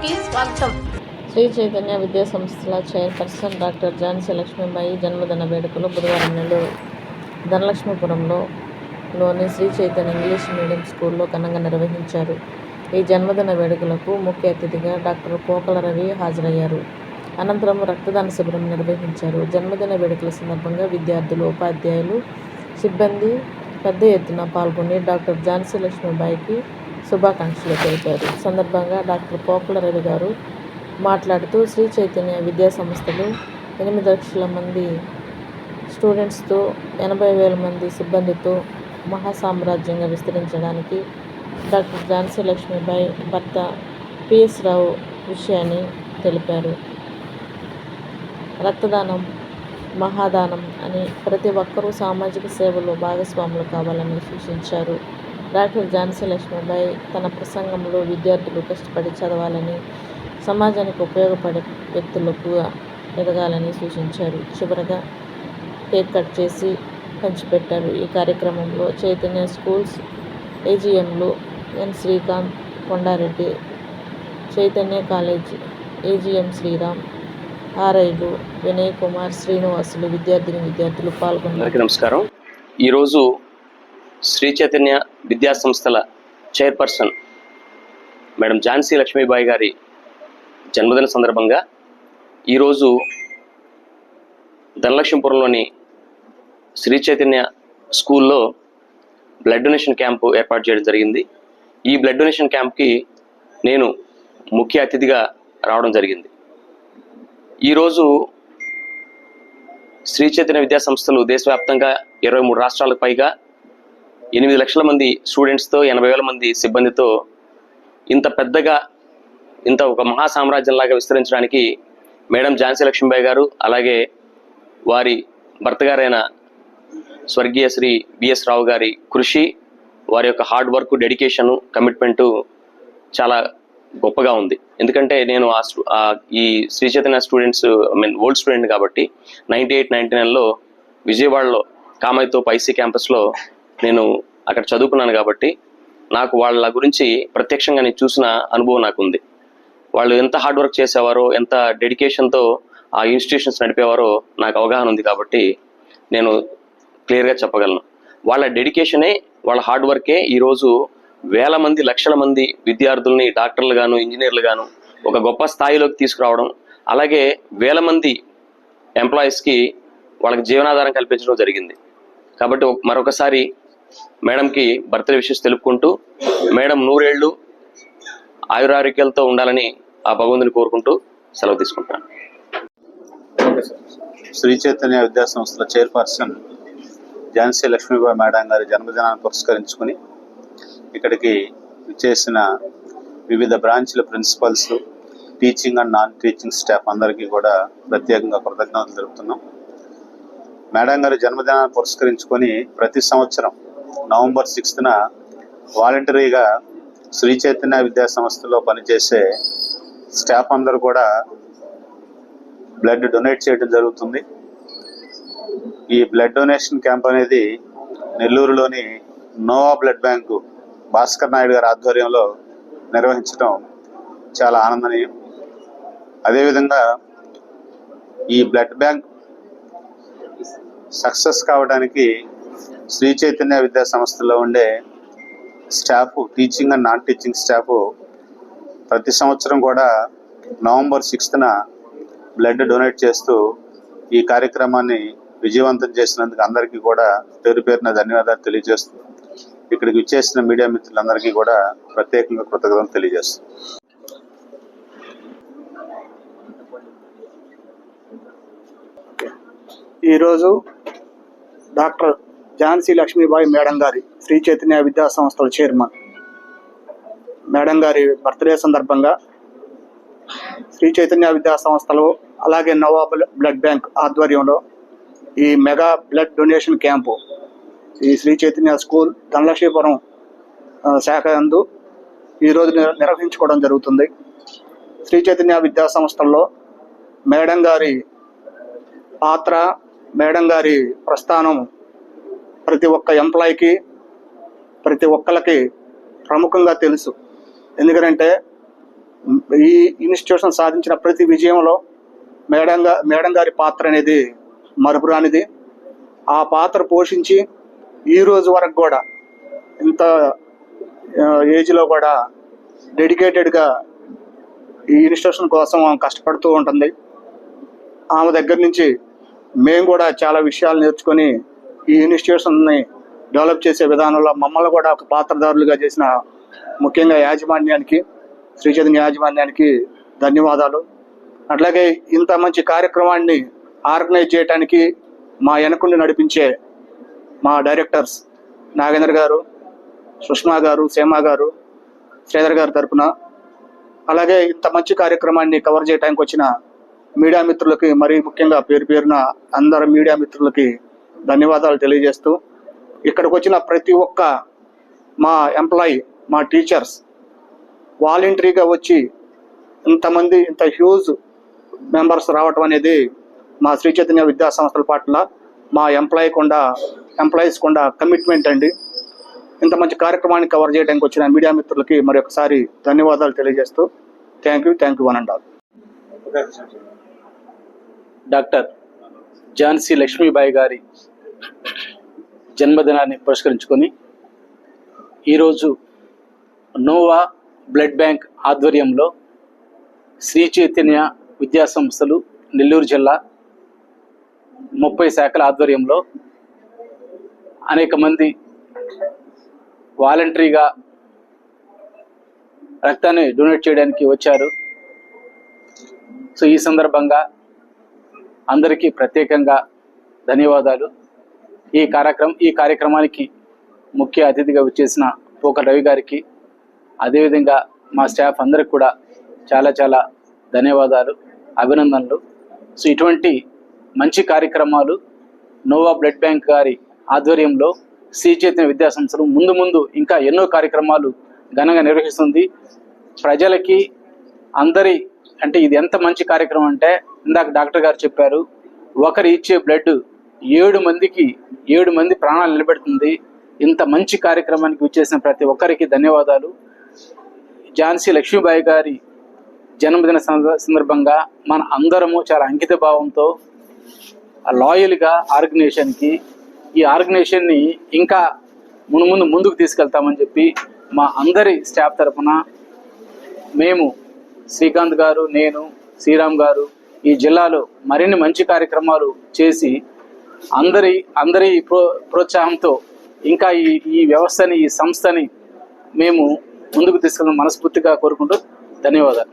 స్వాగతం. శ్రీ చైతన్య విద్యా సంస్థల చైర్పర్సన్ డాక్టర్ ఝాన్సీ లక్ష్మీబాయి జన్మదిన వేడుకలు బుధవారం నెల్లూరు. ధనలక్ష్మీపురంలో లోని శ్రీ చైతన్య ఇంగ్లీష్ మీడియం స్కూల్లో ఘనంగా నిర్వహించారు. ఈ జన్మదిన వేడుకలకు ముఖ్య అతిథిగా డాక్టర్ కోకల రవి హాజరయ్యారు. అనంతరం రక్తదాన శిబిరం నిర్వహించారు. జన్మదిన వేడుకల సందర్భంగా విద్యార్థులు ఉపాధ్యాయులు సిబ్బంది పెద్ద ఎత్తున పాల్గొని డాక్టర్ ఝాన్సీ లక్ష్మీబాయికి శుభాకాంక్షలు తెలిపారు. సందర్భంగా డాక్టర్ పోకుల రవి గారు మాట్లాడుతూ శ్రీ చైతన్య విద్యా సంస్థలు ఎనిమిది లక్షల మంది స్టూడెంట్స్తో ఎనభై వేల మంది సిబ్బందితో మహాసామ్రాజ్యంగా విస్తరించడానికి డాక్టర్ ఝాన్సీ లక్ష్మీబాయి భర్త పిఎస్ రావు విషయాన్ని తెలిపారు. రక్తదానం మహాదానం అని ప్రతి ఒక్కరూ సామాజిక సేవలో భాగస్వాములు కావాలని సూచించారు. డాక్టర్ ఝాన్సీ లక్ష్మీబాయి తన ప్రసంగంలో విద్యార్థులు కష్టపడి చదవాలని సమాజానికి ఉపయోగపడే వ్యక్తులకు ఎదగాలని సూచించారు. చివరగా కేక్ కట్ చేసి పంచిపెట్టారు. ఈ కార్యక్రమంలో Chaitanya schools ఏజీఎంలు N Srikanth Kondareddy Chaitanya college AGM Sriram ఆర్ఐలు Vinay Kumar Srinivasulu విద్యార్థిని విద్యార్థులు పాల్గొన్నారు. నమస్కారం. ఈరోజు శ్రీ చైతన్య విద్యా సంస్థల చైర్పర్సన్ మేడం ఝాన్సీ లక్ష్మీబాయి గారి జన్మదిన సందర్భంగా ఈరోజు ధనలక్ష్మీపురంలోని శ్రీ చైతన్య స్కూల్లో బ్లడ్ డొనేషన్ క్యాంపు ఏర్పాటు చేయడం జరిగింది. ఈ బ్లడ్ డొనేషన్ క్యాంప్కి నేను ముఖ్య అతిథిగా రావడం జరిగింది. ఈరోజు శ్రీ చైతన్య విద్యా సంస్థలు దేశవ్యాప్తంగా ఇరవై మూడు రాష్ట్రాలకు పైగా ఎనిమిది లక్షల మంది స్టూడెంట్స్తో ఎనభై వేల మంది సిబ్బందితో ఇంత పెద్దగా ఇంత ఒక మహా సామ్రాజ్యంలాగా విస్తరించడానికి మేడం ఝాన్సీ లక్ష్మీబాయి గారు అలాగే వారి భర్త గారైన స్వర్గీయ శ్రీ బిఎస్ రావు గారి కృషి వారి యొక్క హార్డ్ వర్క్ డెడికేషను కమిట్మెంటు చాలా గొప్పగా ఉంది. ఎందుకంటే నేను ఆ స్టూ- ఈ Sri Chaitanya students I mean old student కాబట్టి నైంటీ ఎయిట్ నైంటీ నైన్లో విజయవాడలో కామైతో పైసీ క్యాంపస్లో నేను అక్కడ చదువుకున్నాను కాబట్టి నాకు వాళ్ళ గురించి ప్రత్యక్షంగా నేను చూసిన అనుభవం నాకు ఉంది వాళ్ళు ఎంత హార్డ్ వర్క్ చేసేవారో ఎంత డెడికేషన్తో ఆ ఇన్స్టిట్యూషన్స్ నడిపేవారో నాకు అవగాహన ఉంది కాబట్టి నేను క్లియర్గా చెప్పగలను. వాళ్ళ డెడికేషనే వాళ్ళ హార్డ్ వర్కే ఈరోజు వేల మంది లక్షల మంది విద్యార్థుల్ని డాక్టర్లు గాను ఇంజనీర్లు గాను ఒక గొప్ప స్థాయిలోకి తీసుకురావడం అలాగే వేల మంది ఎంప్లాయీస్కి వాళ్ళకి జీవనాధారం కల్పించడం జరిగింది. కాబట్టి మరొకసారి మేడంకి బర్త్డే విషెస్ తెలుపుకుంటూ మేడం నూరేళ్ళు ఆయురారోగ్యాలతో ఉండాలని ఆ భగవంతుని కోరుకుంటూ సెలవు తీసుకుంటాను శ్రీ చైతన్య విద్యా సంస్థల చైర్పర్సన్ ఝాన్సీ లక్ష్మీబాయి మేడం గారి జన్మదినాన్ని పురస్కరించుకుని ఇక్కడికి చేసిన వివిధ బ్రాంచ్ల principals teaching and non teaching staff అందరికీ కూడా ప్రత్యేకంగా కృతజ్ఞతలు తెలుపుతున్నాం. మేడం గారి జన్మదినాన్ని పురస్కరించుకొని ప్రతి సంవత్సరం నవంబర్ సిక్స్త్న వాలంటరీగా శ్రీ చైతన్య విద్యా సంస్థలో పనిచేసే స్టాఫ్ అందరూ కూడా బ్లడ్ డొనేట్ చేయడం జరుగుతుంది. ఈ బ్లడ్ డొనేషన్ క్యాంప్ అనేది నెల్లూరులోని Nova blood bank Bhaskar Naidu గారి ఆధ్వర్యంలో నిర్వహించడం చాలా ఆనందనీయం. అదేవిధంగా ఈ బ్లడ్ బ్యాంక్ సక్సెస్ కావడానికి శ్రీ చైతన్య విద్యా సంస్థలో ఉండే staff teaching and non teaching staff ప్రతి సంవత్సరం కూడా నవంబర్ సిక్స్త్న బ్లడ్ డొనేట్ చేస్తూ ఈ కార్యక్రమాన్ని విజయవంతం చేసినందుకు అందరికీ కూడా పేరు పేరున ధన్యవాదాలు తెలియజేస్తూ ఇక్కడికి విచ్చేసిన మీడియా మిత్రులందరికీ కూడా ప్రత్యేకంగా కృతజ్ఞతలు తెలియజేస్తూ ఈరోజు డాక్టర్ ఝాన్సీ లక్ష్మీబాయి మేడం గారి శ్రీ చైతన్య విద్యా సంస్థల చైర్మన్. మేడం గారి బర్త్డే సందర్భంగా శ్రీ చైతన్య విద్యా సంస్థలు అలాగే నవాబ్ల బ్లడ్ బ్యాంక్ ఆధ్వర్యంలో ఈ మెగా బ్లడ్ డొనేషన్ క్యాంపు ఈ శ్రీ చైతన్య స్కూల్ ధనలక్ష్మీపురం శాఖ అందు ఈరోజు నిర్వహించుకోవడం జరుగుతుంది. శ్రీ చైతన్య విద్యా సంస్థల్లో మేడం గారి పాత్ర మేడం గారి ప్రస్థానం ప్రతి ఒక్క ఎంప్లాయీకి ప్రతి ఒక్కరికి ప్రముఖంగా తెలుసు. ఎందుకంటే ఈ ఇన్స్టిట్యూషన్ సాధించిన ప్రతి విజయంలో మేడం మేడం గారి పాత్ర అనేది మరుపురానిది ఆ పాత్ర పోషించి ఈ రోజు వరకు కూడా ఇంత ఏజ్లో కూడా డెడికేటెడ్గా ఈ ఇన్స్టిట్యూషన్ కోసం ఆమె కష్టపడుతూ ఉంటుంది. ఆమె దగ్గర నుంచి మేము కూడా చాలా విషయాలు నేర్చుకొని ఈ ఇన్స్టిట్యూషన్ని డెవలప్ చేసే విధానంలో మమ్మల్ని కూడా ఒక పాత్రదారులుగా చేసిన ముఖ్యంగా యాజమాన్యానికి శ్రీ చైతన్య యాజమాన్యానికి ధన్యవాదాలు. అట్లాగే ఇంత మంచి కార్యక్రమాన్ని ఆర్గనైజ్ చేయడానికి మా వెనకుండి నడిపించే మా డైరెక్టర్స్ నాగేంద్ర గారు సుష్మా గారు సీమా గారు శ్రీధర్ గారి తరఫున అలాగే ఇంత మంచి కార్యక్రమాన్ని కవర్ చేయడానికి వచ్చిన మీడియా మిత్రులకి మరీ ముఖ్యంగా పేరు పేరున అందరు మీడియా మిత్రులకి ధన్యవాదాలు తెలియజేస్తూ ఇక్కడికి వచ్చిన ప్రతి ఒక్క మా ఎంప్లాయీ మా టీచర్స్ వాలంటరీగా వచ్చి ఇంతమంది ఇంత హ్యూజ్ మెంబర్స్ రావటం అనేది మా శ్రీ చైతన్య విద్యా సంస్థల పట్ల మా ఎంప్లాయీ కూడా ఎంప్లాయీస్ కూడా కమిట్మెంట్ అండి. ఇంత మంచి కార్యక్రమాన్ని కవర్ చేయడానికి వచ్చిన మీడియా మిత్రులకి మరొకసారి ధన్యవాదాలు తెలియజేస్తూ thank you thank you one and all. Doctor Jhansi Lakshmibai గారి జన్మదినాన్ని పురస్కరించుకొని ఈరోజు నోవా బ్లడ్ బ్యాంక్ ఆధ్వర్యంలో శ్రీ చైతన్య విద్యా సంస్థలు నెల్లూరు జిల్లా ముప్పై శాఖల ఆధ్వర్యంలో అనేక మంది వాలంటరీగా రక్తాన్ని డొనేట్ చేయడానికి వచ్చారు. సో ఈ సందర్భంగా అందరికీ ప్రత్యేకంగా ధన్యవాదాలు. ఈ కార్యక్రమం ఈ కార్యక్రమానికి ముఖ్య అతిథిగా వచ్చేసిన పోకల రవి గారికి అదేవిధంగా మా స్టాఫ్ అందరికి కూడా చాలా చాలా ధన్యవాదాలు అభినందనలు. సో ఇటువంటి మంచి కార్యక్రమాలు నోవా బ్లడ్ బ్యాంక్ గారి ఆధ్వర్యంలో శ్రీ చైతన్య విద్యాసంస్థలు ముందు ముందు ఇంకా ఎన్నో కార్యక్రమాలు ఘనంగా నిర్వహిస్తుంది. ప్రజలకి అందరి అంటే ఇది ఎంత మంచి కార్యక్రమం అంటే ఇందాక డాక్టర్ గారు చెప్పారు ఒకరు ఇచ్చే బ్లడ్ ఏడు మందికి ఏడు మంది ప్రాణాలు నిలబెడుతుంది. ఇంత మంచి కార్యక్రమానికి విచ్చేసిన ప్రతి ఒక్కరికి ధన్యవాదాలు. ఝాన్సీ లక్ష్మీబాయి గారి జన్మదిన సంద- సందర్భంగా మన అందరము చాలా అంకిత భావంతో లాయల్గా ఆర్గనైజేషన్కి ఈ ఆర్గనైజేషన్ని ఇంకా మునుముందు ముందుకు తీసుకెళ్తామని చెప్పి మా అందరి స్టాఫ్ తరఫున మేము శ్రీకాంత్ గారు నేను శ్రీరామ్ గారు ఈ జిల్లాలో మరిన్ని మంచి కార్యక్రమాలు చేసి అందరి అందరి ప్రో ప్రోత్సాహంతో ఇంకా ఈ ఈ వ్యవస్థని ఈ సంస్థని మేము ముందుకు తీసుకెళ్ళడం మనస్ఫూర్తిగా కోరుకుంటూ ధన్యవాదాలు.